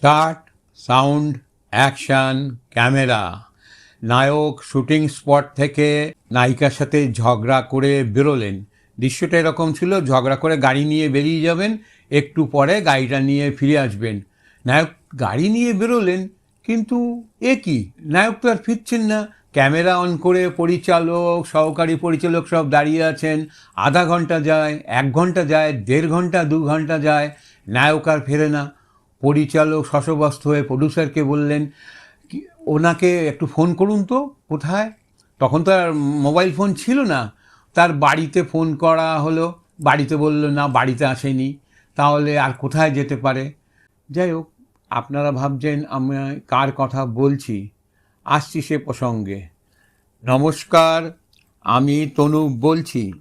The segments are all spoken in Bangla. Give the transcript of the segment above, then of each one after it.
স্টার্ট সাউন্ড অ্যাকশন ক্যামেরা নায়ক শুটিং স্পট থেকে নায়িকার সাথে ঝগড়া করে বেরোলেন। দৃশ্যটা এরকম ছিল, ঝগড়া করে গাড়ি নিয়ে বেরিয়ে যাবেন, একটু পরে গাড়িটা নিয়ে ফিরে আসবেন। নায়ক গাড়ি নিয়ে বেরোলেন, কিন্তু এ কি? নায়ক তো আর ফিরছেন না। ক্যামেরা অন করে পরিচালক, সহকারী পরিচালক সব দাঁড়িয়ে আছেন। আধা ঘণ্টা যায়, এক ঘণ্টা যায়, দেড় ঘণ্টা, দু ঘণ্টা যায়। নায়ক আর ফেরে না। পরিচালক শশবস্ত হয়ে প্রডিউসারকে বললেন ওনাকে একটু ফোন করুন তো, কোথায়? তখন তো আর মোবাইল ফোন ছিল না। তার বাড়িতে ফোন করা হলো। বাড়িতে বলল, না, বাড়িতে আসেনি। তাহলে আর কোথায় যেতে পারে? যাই হোক, আপনারা ভাবছেন আমি কার কথা বলছি। আসছি সে প্রসঙ্গে। নমস্কার, আমি তনু বলছি।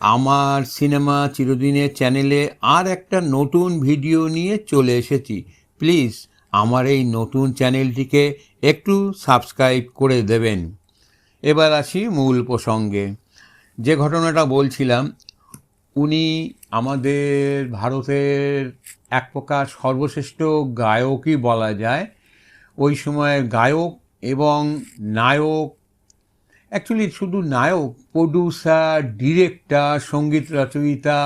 আমার সিনেমা চিরদিনের চ্যানেলে আর একটা নতুন ভিডিও নিয়ে চলে এসেছি। প্লিজ আমার এই নতুন চ্যানেলটিকে একটু সাবস্ক্রাইব করে দেবেন। এবার আসি মূল প্রসঙ্গে। যে ঘটনাটা বলছিলাম, উনি আমাদের ভারতের এক প্রকার সর্বশ্রেষ্ঠ গায়কই বলা যায়। ওই সময়ের গায়ক এবং নায়ক অ্যাকচুয়ালি শুধু নায়ক প্রডিউসার ডিরেক্টর সংগীত রচয়িতা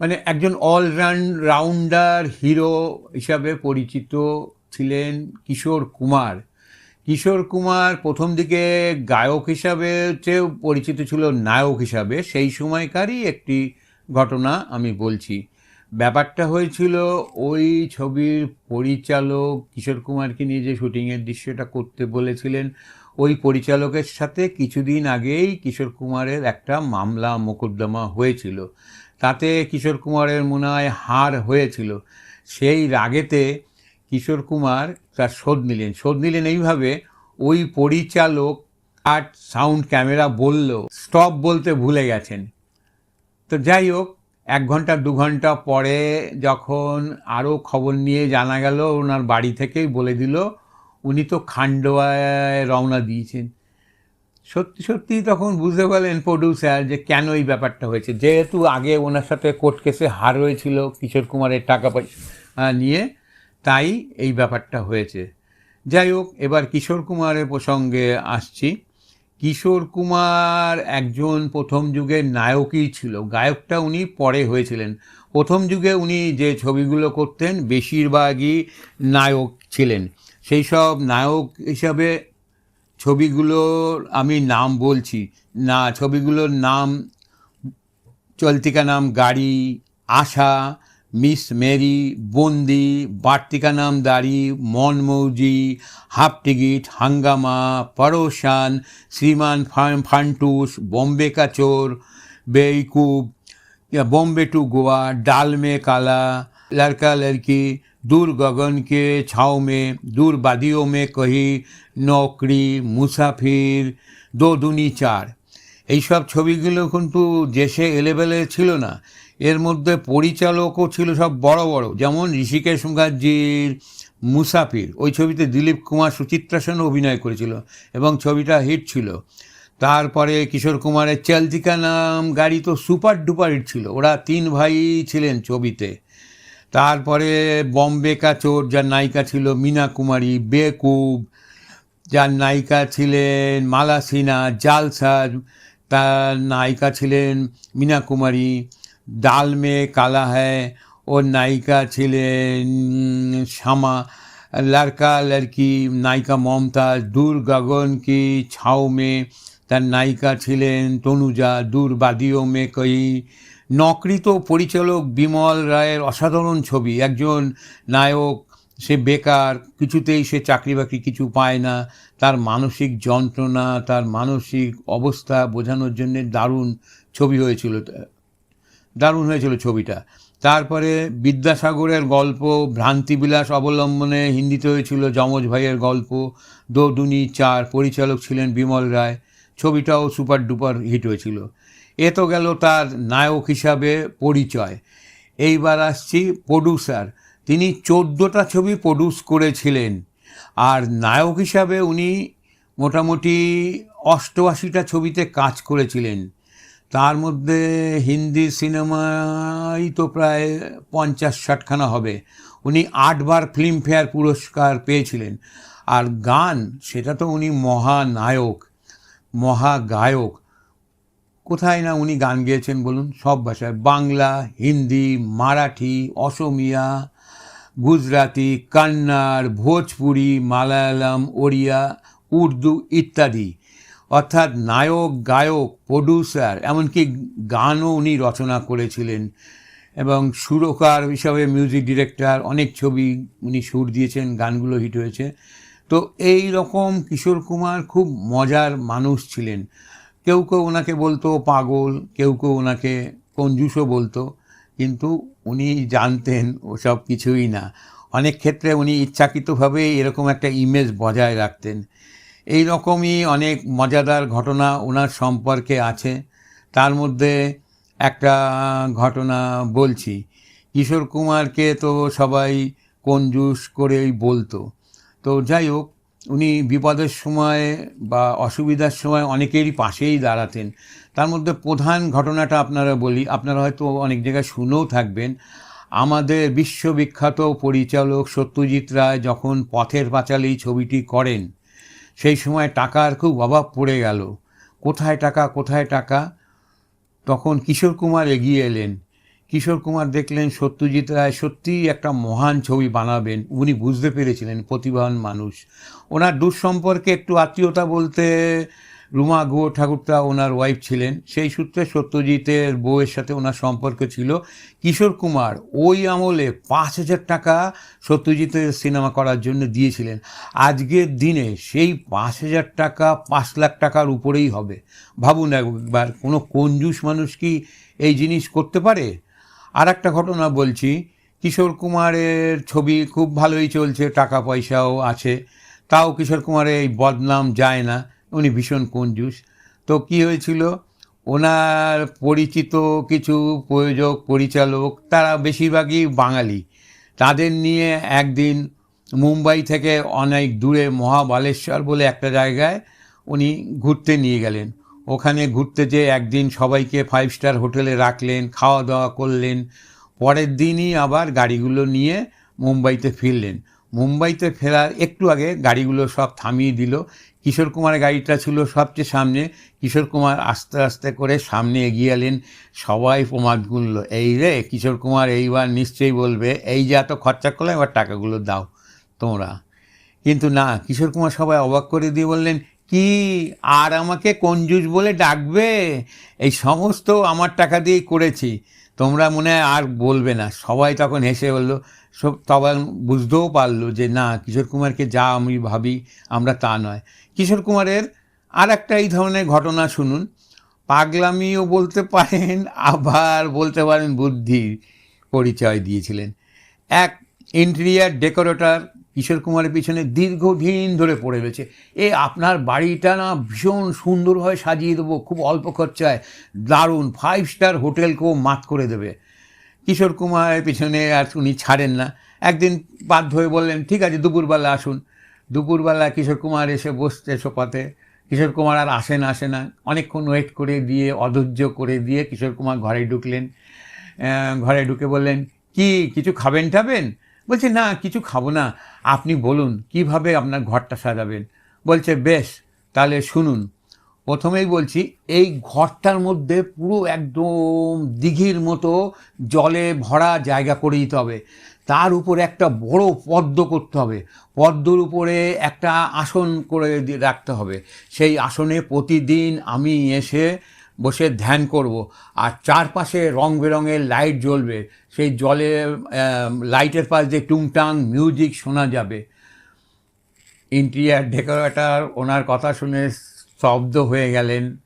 মানে একজন অলরাউন্ড রাউন্ডার হিরো হিসাবে পরিচিত ছিলেন কিশোর কুমার। কিশোর কুমার প্রথম দিকে গায়ক হিসাবে চেয়েও পরিচিত ছিল নায়ক হিসাবে, সেই সময়কারই একটি ঘটনা আমি বলছি। ব্যাপারটা হয়েছিল, ওই ছবির পরিচালক কিশোর কুমারকে নিয়ে যে শুটিংয়ের দৃশ্যটা করতে বলেছিলেন ওই পরিচালকের সাথে কিছুদিন আগেই কিশোর কুমারের একটা মামলা মোকদ্দমা হয়েছিল। তাতে কিশোর কুমারের মনে হয় হার হয়েছিল। সেই রাগেতে কিশোর কুমার তার শোধ নিলেন। শোধ নিলেন এইভাবে ওই পরিচালক আর সাউন্ড ক্যামেরা বলল, স্টপ বলতে ভুলে গেছেন। তো যাই হোক, এক ঘণ্টা, দু ঘণ্টা পরে যখন আরও খবর নিয়ে জানা গেল, ওনার বাড়ি থেকেই বলে দিল উনি তো খান্ডোয়ায় রওনা দিয়েছেন। সত্যি সত্যি তখন বুঝতে পারলেন প্রডিউসার যে কেন এই ব্যাপারটা হয়েছে। যেহেতু আগে ওনার সাথে কোর্ট কেসে হার হয়েছিল কিশোর কুমারের টাকা পয়সা নিয়ে, তাই এই ব্যাপারটা হয়েছে। যাই হোক, এবার কিশোর কুমারের প্রসঙ্গে আসছি। কিশোর কুমার একজন প্রথম যুগের নায়কই ছিল। গায়কটা উনি পরে হয়েছিলেন। প্রথম যুগে উনি যে ছবিগুলো করতেন, বেশিরভাগই নায়ক ছিলেন। সেই সব নায়ক হিসাবে ছবিগুলোর আমি নাম বলছি। না, ছবিগুলোর নাম, চলতিকা নাম গাড়ি, আশা, মিস মেরি, বন্দি, বার্তিকা নাম দাড়ি মনমৌজি হাফ টিকিট, হাঙ্গামা, পরশান, শ্রীমান ফান্টুস, বম্বে কা চোর, বেইকুব, বোম্বে টু গোয়া, ডালমে কালা লড়কা লড়কি दूर गगन के छाव में दूर वादियों में कहीं নকরি মুসাফির দো দুনি চার এইসব ছবিগুলো কিন্তু দেশে এলেবেলে ছিল না এর মধ্যে পরিচালকও ছিল সব বড় বড় যেমন ঋষিকেশ মুখার্জির মুসাফির ওই ছবিতে দিলীপ কুমার সুচিত্রা সেন অভিনয় করেছিল এবং ছবিটা হিট ছিল তারপরে কিশোর কুমারের চলতিকা নাম গাড়ি তো সুপার ডুপার হিট ছিল ওরা তিন ভাই ছিলেন ছবিতে তারপরে বম্বে কা চোর, যার নায়িকা ছিল মীনা কুমারী, বেকুব, যার নায়িকা ছিলেন মালা সিনহা জালসাজ তার নায়িকা ছিলেন মীনা কুমারী ডাল মে কালা হ্যায় ওর নায়িকা ছিলেন শ্যামা লড়কা লড়কি নায়িকা মমতাজ, দূর গগন কি ছাও মে তার নায়িকা ছিলেন তনুজা, দূর বাদিও মে কই নকরি তো পরিচালক বিমল রায়ের অসাধারণ ছবি। একজন নায়ক, সে বেকার, কিছুতেই সে চাকরি বাকরি কিছু পায় না। তার মানসিক যন্ত্রণা, তার মানসিক অবস্থা বোঝানোর জন্যে দারুণ ছবি হয়েছিল, দারুণ হয়েছিল ছবিটা। তারপরে বিদ্যাসাগরের গল্প, ভ্রান্তিবিলাস অবলম্বনে হিন্দিতে হয়েছিল যমজ ভাইয়ের গল্প, দো দুনি চার পরিচালক ছিলেন বিমল রায়। ছবিটাও সুপার ডুপার হিট হয়েছিল। এ তো গেল তার নায়ক হিসাবে পরিচয়। এইবার আসছি প্রডিউসার তিনি চোদ্দোটা ছবি প্রডিউস করেছিলেন। আর নায়ক হিসাবে উনি মোটামুটি অষ্টআশিটা ছবিতে কাজ করেছিলেন। তার মধ্যে হিন্দি সিনেমাই তো প্রায় পঞ্চাশ ষাটখানা হবে। উনি আটবার ফিল্মফেয়ার পুরস্কার পেয়েছিলেন। আর গান, সেটা তো উনি মহানায়ক, মহাগায়ক। কোথায় না উনি গান গেয়েছেন বলুন? সব ভাষায়। বাংলা, হিন্দি, মারাঠি, অসমিয়া, গুজরাটি, কন্নড়, ভোজপুরি, মালায়ালাম, ওড়িয়া, উর্দু ইত্যাদি। অর্থাৎ নায়ক, গায়ক প্রডিউসার এমনকি গানও উনি রচনা করেছিলেন। এবং সুরকার হিসাবে মিউজিক ডিরেক্টর অনেক ছবি উনি সুর দিয়েছেন, গানগুলো হিট হয়েছে। তো এই রকম কিশোর কুমার খুব মজার মানুষ ছিলেন। কেউ কেউ ওনাকে বলতো পাগল, কেউ কেউ ওনাকে কঞ্জুসও বলতো, কিন্তু উনি জানতেন ওসব কিছুই না। অনেক ক্ষেত্রে উনি ইচ্ছাকৃতভাবে এরকম একটা ইমেজ বজায় রাখতেন। এই রকমই অনেক মজাদার ঘটনা ওনার সম্পর্কে আছে। তার মধ্যে একটা ঘটনা বলছি। কিশোর কুমারকে তো সবাই কঞ্জুস করেই বলতো। তো যাই হোক উনি বিপদের সময় বা অসুবিধার সময় অনেকেরই পাশেই দাঁড়াতেন। তার মধ্যে প্রধান ঘটনাটা আপনারা বলি, আপনারা হয়তো অনেক জায়গায় শুনেও থাকবেন। আমাদের বিশ্ববিখ্যাত পরিচালক সত্যজিৎ রায় যখন পথের পাঁচালী ছবিটি করেন, সেই সময় টাকার খুব অভাব পড়ে গেল। কোথায় টাকা কোথায় টাকা? তখন কিশোর কুমার এগিয়ে এলেন। কিশোর কুমার দেখলেন সত্যজিৎ রায় সত্যিই একটা মহান ছবি বানাবেন, উনি বুঝতে পেরেছিলেন প্রতিভাবান মানুষ। ওনার সম্পর্কে একটু আত্মীয়তা বলতে রুমা গুহ ঠাকুরতা ওনার ওয়াইফ ছিলেন, সেই সূত্রে সত্যজিতের বউয়ের সাথে ওনার সম্পর্ক ছিল। কিশোর কুমার ওই আমলে পাঁচ হাজার টাকা সত্যজিতের সিনেমা করার জন্য দিয়েছিলেন। আজকের দিনে সেই পাঁচ হাজার টাকা পাঁচ লাখ টাকার উপরেই হবে। ভাবুন একবার, কোনো কঞ্জুস মানুষ কি এই জিনিস করতে পারে? আর একটা ঘটনা বলছি, কিশোর কুমারের ছবি খুব ভালোই চলছে, টাকা পয়সাও আছে, তাও কিশোর কুমারের এই বদনাম যায় না, উনি ভীষণ কঞ্জুস। তো কি হয়েছিল? ওনার পরিচিত কিছু প্রয়োজক, পরিচালক, তারা বেশিরভাগই বাঙালি। তাদের নিয়ে একদিন মুম্বাই থেকে অনেক দূরে মহাবালেশ্বর বলে একটা জায়গায় উনি ঘুরতে নিয়ে গেলেন। ওখানে ঘুরতে যেয়ে একদিন সবাইকে ফাইভ স্টার হোটেলে রাখলেন খাওয়া দাওয়া করলেন। পরের দিনই আবার গাড়িগুলো নিয়ে মুম্বাইতে ফিরলেন। মুম্বাইতে ফেরার একটু আগে গাড়িগুলো সব থামিয়ে দিল। কিশোর কুমারের গাড়িটা ছিল সবচেয়ে সামনে। কিশোর কুমার আস্তে আস্তে করে সামনে এগিয়ে এলেন। সবাই প্রমাদ গুনল, এই রে, কিশোর কুমার, এইবার নিশ্চয়ই বলবে, এই যে এত খরচা করলে এবার টাকাগুলো দাও তোমরা। কিন্তু না, কিশোর কুমার সবাই অবাক করে দিয়ে বললেন কি আর আমাকে কঞ্জুস বলে ডাকবে? এই সমস্ত আমার টাকা দিয়েই করেছি। তোমরা মনে হয় আর বলবে না। সবাই তখন হেসে বলল, সব তখন বুঝতেও পারল যে না, কিশোর কুমারকে যা আমি ভাবি আমরা তা নয়। কিশোর কুমারের আর একটা এই ধরনের ঘটনা শুনুন। পাগলামিও বলতে পারেন, আবার বলতে পারেন বুদ্ধির পরিচয় দিয়েছিলেন। এক ইন্টেরিয়ার ডেকোরেটর কিশোর কুমারের পিছনে দীর্ঘদিন ধরে পড়ে রয়েছে। এ আপনার বাড়িটা না ভীষণ সুন্দরভাবে সাজিয়ে দেবো, খুব অল্প খরচায়। দারুণ ফাইভ স্টার হোটেলকেও মাত করে দেবে। কিশোর কুমারের পিছনে আর উনি ছাড়েন না। একদিন বাধ্য হয়ে বললেন, ঠিক আছে, দুপুরবেলা আসুন। দুপুরবেলা কিশোর কুমার এসে বসছে সোফাতে। কিশোর কুমার আর আসে না আসে না। অনেকক্ষণ ওয়েট করে দিয়ে, অধৈর্য করে দিয়ে কিশোর কুমার ঘরে ঢুকলেন। ঘরে ঢুকে বললেন, কি, কিছু খাবেন টাবেন বলছে, না, কিছু খাব না। আপনি বলুন, কীভাবে আপনার ঘরটা সাজাবেন? বলছে, বেশ, তাহলে শুনুন। প্রথমেই বলছি, এই ঘরটার মধ্যে পুরো একদম দিঘির মতো জলে ভরা জায়গা করে দিতে হবে। তার উপরে একটা বড় পদ্ম করতে হবে। পদ্মর উপরে একটা আসন করে রাখতে হবে। সেই আসনে প্রতিদিন আমি এসে বসে ধ্যান করব আর চারপাশে রং বেরঙের লাইট জ্বলবে। সেই জলে লাইটের পাশ দিয়ে টুংটাং মিউজিক শোনা যাবে। ইন্টেরিয়ার ডেকোরেটার ওনার কথা শুনে স্তব্ধ হয়ে গেলেন।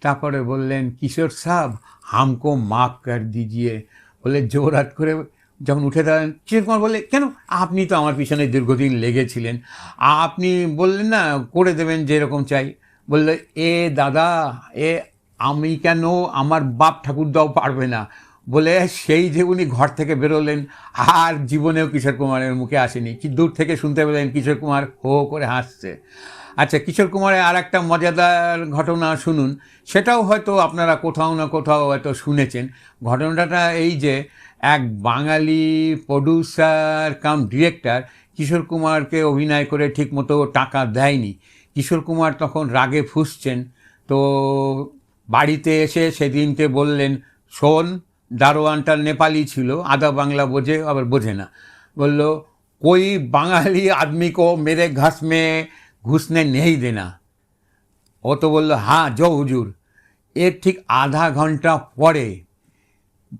তারপরে বললেন, কিশোর সাহ হামকো মাফ কর দিজিয়ে। বলে জোরাত করে যখন উঠে দাঁড়ান কিশোর কুমার বললে কেন? আপনি তো আমার পিছনে দীর্ঘদিন লেগেছিলেন। আপনি বললেন না, করে দেবেন যেরকম চাই। বললে, এ দাদা, এ আমি কেন আমার বাপ ঠাকুরদাও পারবে না? বলে সেই যে উনি ঘর থেকে বেরোলেন, আর জীবনেও কিশোর কুমারের মুখে আসেনি। কি দূর থেকে শুনতে পেলেন কিশোর কুমার? হো করে হাসছে। আচ্ছা কিশোর কুমারের আর একটা মজাদার ঘটনা শুনুন। সেটাও হয়তো আপনারা কোথাও না কোথাও হয়তো শুনেছেন। ঘটনাটা এই যে, এক বাঙালি প্রডিউসার কাম ডিরেক্টর কিশোর কুমারকে অভিনয় করে ঠিকমতো টাকা দেয়নি। কিশোর কুমার তখন রাগে ফুসছেন। তো বাড়িতে এসে সেদিনকে বললেন, শোন, দারোয়ানটা নেপালি ছিল, আধা বাংলা বোঝে, আবার বোঝে না। বলল, কই বাঙালি আদমি কো মেরে ঘাস মে ঘুষনে নেই দেনা। ও তো বলল হ্যাঁ জো হুজুর। এর ঠিক আধা ঘণ্টা পরে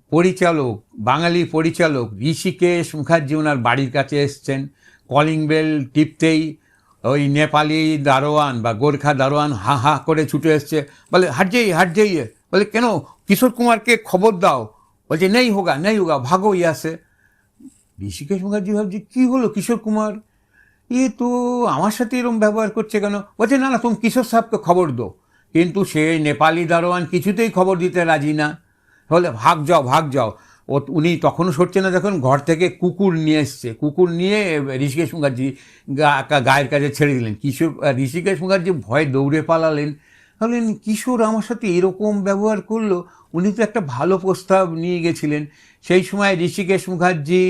পরিচালক, বাঙালি পরিচালক ঋষিকেশ মুখার্জি ওনার বাড়ির কাছে এসছেন। কলিং বেল টিপতেই ওই নেপালি দারোয়ান বা গোর্খা দারোয়ান হা হা করে ছুটে এসছে। বলে হাট যাইয়ে হাট যাইয়ে বলে, কেন? কিশোর কুমারকে খবর দাও। বলছে, নেই হোগা নেই হোগা, ভাগো ইয়াসে ঋষিকেশ মুখার্জি ভাবছি, কী হলো কিশোর কুমার? এ তো আমার সাথে এরকম ব্যবহার করছে কেন? বলছে, না না, তুমি কিশোর সাহেবকে খবর দো কিন্তু সে নেপালি দারোয়ান কিছুতেই খবর দিতে রাজি না। বলে, ভাগ যাও ভাগ যাও। ও উনি তখনও সরছে না, যখন ঘর থেকে কুকুর নিয়ে এসছে। কুকুর নিয়ে ঋষিকেশ মুখার্জি গায়ের কাছে ছেড়ে দিলেন। কিশোর ঋষিকেশ মুখার্জি ভয়ে দৌড়ে পালালেন। বললেন, কিশোর আমার সাথে এরকম ব্যবহার করল? উনি তো একটা ভালো প্রস্তাব নিয়ে গেছিলেন। সেই সময় ঋষিকেশ মুখার্জি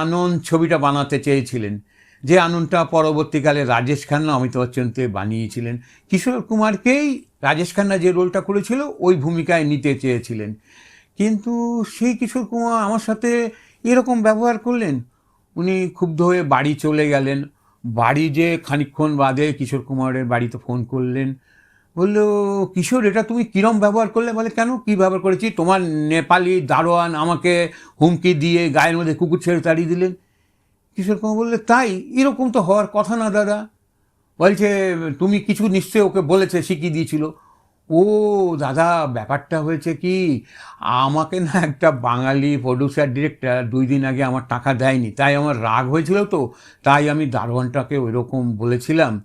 আনন্দ ছবিটা বানাতে চেয়েছিলেন। যে আনন্দটা পরবর্তীকালে রাজেশ খান্না, অমিতাভ বচ্চনকে বানিয়েছিলেন। কিশোর কুমারকেই রাজেশ খান্না যে রোলটা করেছিল, ওই ভূমিকায় নিতে চেয়েছিলেন। কিন্তু সেই কিশোর কুমার আমার সাথে এরকম ব্যবহার করলেন। উনি ক্ষুব্ধ হয়ে বাড়ি চলে গেলেন। বাড়ি যে খানিকক্ষণ বাদে কিশোর কুমারের বাড়িতে ফোন করলেন। বলল, কিশোর, এটা তুমি কিরম ব্যবহার করলে? বলে, কেন? কী ব্যবহার করেছি? তোমার নেপালি দারোয়ান আমাকে হুমকি দিয়ে গায়ের মধ্যে কুকুর ছেড়ে তাড়িয়ে দিলেন। কিশোর কুমার বললে, তাই? এরকম তো হওয়ার কথা না, দাদা। বলছে, তুমি কিছু নিশ্চয়ই ওকে বলেছে, শিখিয়ে দিয়েছিল। ও দাদা, ব্যাপারটা হয়েছে কি? আমাকে না একটা বাঙালি প্রডিউসার ডিরেক্টর দুই দিন আগে আমার টাকা দেয়নি। তাই আমার রাগ হয়েছিল তো, তাই আমি দারোয়ানটাকে ওই রকম বলেছিলাম।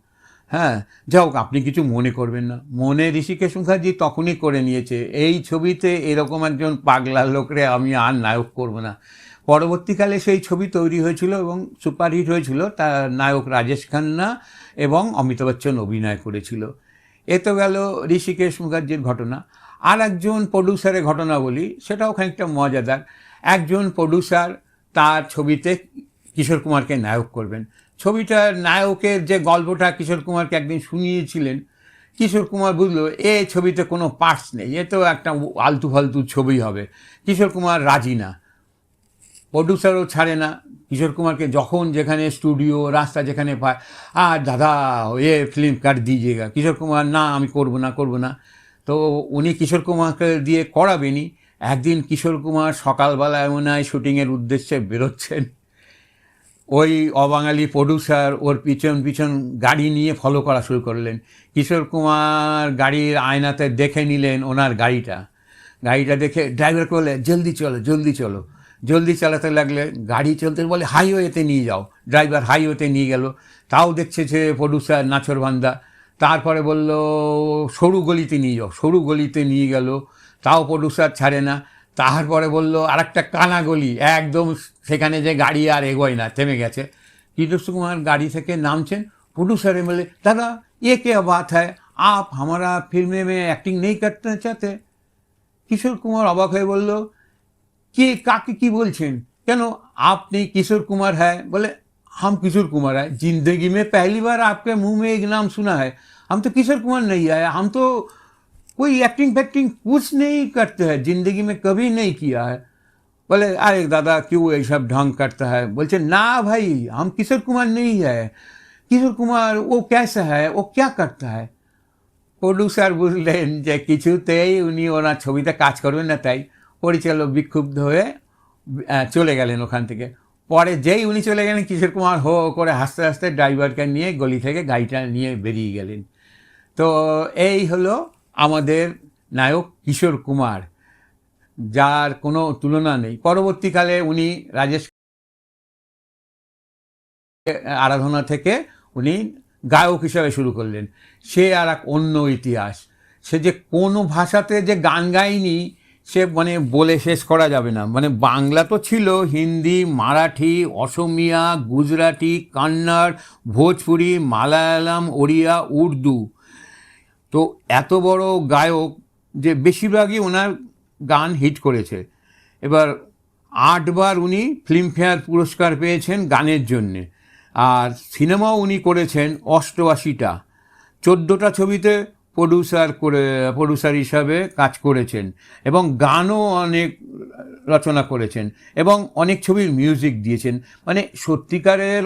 হ্যাঁ যাই হোক, আপনি কিছু মনে করবেন না। মনে ঋষিকেশ মুখার্জি তখনই করে নিয়েছে। এই ছবিতে এরকম একজন পাগলা লোকরে আমি আর নায়ক করব না। পরবর্তীকালে সেই ছবি তৈরি হয়েছিল এবং সুপারহিট হয়েছিল। তার নায়ক রাজেশ খান্না এবং অমিতাভ বচ্চন অভিনয় করেছিল। এ তো গেল ঋষিকেশ মুখার্জির ঘটনা। আর একজন প্রডিউসারের ঘটনা বলি, সেটাও খানিকটা মজাদার। একজন প্রডিউসার তার ছবিতে কিশোর কুমারকে নায়ক করবেন। ছবিটার নায়কের যে গল্পটা কিশোর কুমারকে একদিন শুনিয়েছিলেন, কিশোর কুমার বুঝলো, এ ছবিতে কোনো পার্টস নেই, এ তো একটা আলতু ফালতু ছবি হবে। কিশোর কুমার রাজি না। প্রডিউসারও ছাড়ে না। কিশোর কুমারকে যখন যেখানে স্টুডিও রাস্তা যেখানে পায় আর দাদা, এ ফিল্ম কাট দিজিয়েগা কিশোর কুমার, না, আমি করব না করব না। তো উনি কিশোর কুমারকে দিয়ে করাবেনি একদিন কিশোর কুমার সকালবেলায় মনে হয় শুটিংয়ের উদ্দেশ্যে বেরোচ্ছেন। ওই অবাঙালি প্রডিউসার ওর পিছন পিছন গাড়ি নিয়ে ফলো করা শুরু করলেন। কিশোর কুমার গাড়ির আয়নাতে দেখে নিলেন ওনার গাড়িটা। গাড়িটা দেখে ড্রাইভার বলে জলদি চলো জলদি চলো। জলদি চালাতে লাগলে গাড়ি চলতে বলে হাইওয়েতে নিয়ে যাও ড্রাইভার হাইওয়েতে নিয়ে গেল তাও দেখছে যে প্রডিউসার নাচরবান্দা তারপরে বলল সরু গলিতে নিয়ে যাও সরু গলিতে নিয়ে গেল তাও প্রডিউসার ছাড়ে না তারপরে বলল আর একটা কানা গলি একদম সেখানে যে গাড়ি আর এগোয় না থেমে গেছে কিশোর কুমার গাড়ি থেকে নামছেন प्रोड्यूसर है बोले दादा ये क्या बात है आप हमारा फिल्म में एक्टिंग नहीं करना चाहते কিশোর কুমার অবাক হয়ে বলল কে কাকে কি বলছেন কেন আপনি किशोर कुमार है बोले हम किशोर कुमार है जिंदगी में पहली बार आपके मुंह में एक नाम सुना है हम तो किशोर कुमार नहीं आए हम तो कोई एक्टिंग फैक्टिंग कुछ नहीं करते हैं जिंदगी में कभी नहीं किया है बोले अरे दादा क्यों ये सब ढंग करता है बोलते ना भाई हम किशोर कुमार नहीं है किशोर कुमार वो कैसा है वो क्या करता है প্রডিউসার বুঝলেন যে কিছুতেই উনি ওনার ছবিতে কাজ করবেন না তাই পরিচালক বিক্ষুব্ধ হয়ে চলে গেলেন ওখান থেকে। পরে যেই উনি চলে গেলেন, কিশোর কুমার হো করে হাসতে হাসতে ড্রাইভারকে নিয়ে গলি থেকে গাড়িটা নিয়ে বেরিয়ে গেলেন। তো এই হলো আমাদের নায়ক কিশোর কুমার, যার কোনো তুলনা নেই। পরবর্তীকালে উনি রাজেশ আরাধনা থেকে উনি গায়ক হিসাবে শুরু করলেন। সে আর এক অন্য ইতিহাস। সে যে কোনো ভাষাতে যে গান গায়নি সে মানে বলে শেষ করা যাবে না। মানে বাংলা তো ছিল, হিন্দি, মারাঠি, অসমিয়া, গুজরাটি, কান্নাড়, ভোজপুরি, মালায়ালাম, ওড়িয়া, উর্দু। তো এত বড় গায়ক যে বেশিরভাগই ওনার গান হিট করেছে। এবার আটবার উনি ফিল্মফেয়ার পুরস্কার পেয়েছেন গানের জন্যে। আর সিনেমাও উনি করেছেন অষ্টআশিটা। চোদ্দোটা ছবিতে প্রডিউসার করে প্রডিউসার হিসাবে কাজ করেছেন এবং গানও অনেক রচনা করেছেন এবং অনেক ছবির মিউজিক দিয়েছেন। মানে সত্যিকারের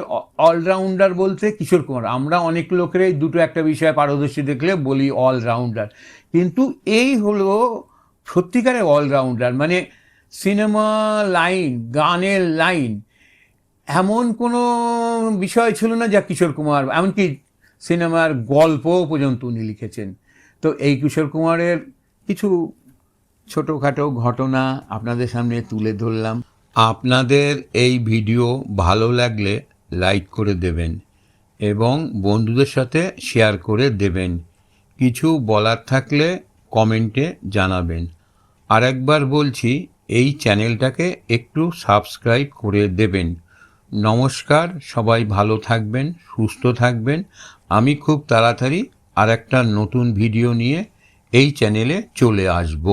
অলরাউন্ডার বলতে কিশোর কুমার। আমরা অনেক লোকেরই দুটো একটা বিষয়ে পারদর্শী দেখলে বলি অলরাউন্ডার কিন্তু এই হলো সত্যিকারের অলরাউন্ডার মানে সিনেমা লাইন গানের লাইন এমন কোনো বিষয় ছিল না যা কিশোর কুমার, এমনকি সিনেমার গল্প পর্যন্ত উনি লিখেছেন। তো এই কিশোর কুমারের কিছু ছোটোখাটো ঘটনা আপনাদের সামনে তুলে ধরলাম। আপনাদের এই ভিডিও ভালো লাগলে লাইক করে দেবেন এবং বন্ধুদের সাথে শেয়ার করে দেবেন। কিছু বলার থাকলে কমেন্টে জানাবেন। আরেকবার বলছি, এই চ্যানেলটাকে একটু সাবস্ক্রাইব করে দেবেন। নমস্কার, সবাই ভালো থাকবেন, সুস্থ থাকবেন। আমি খুব তাড়াতাড়ি আর একটা নতুন ভিডিও নিয়ে এই চ্যানেলে চলে আসব।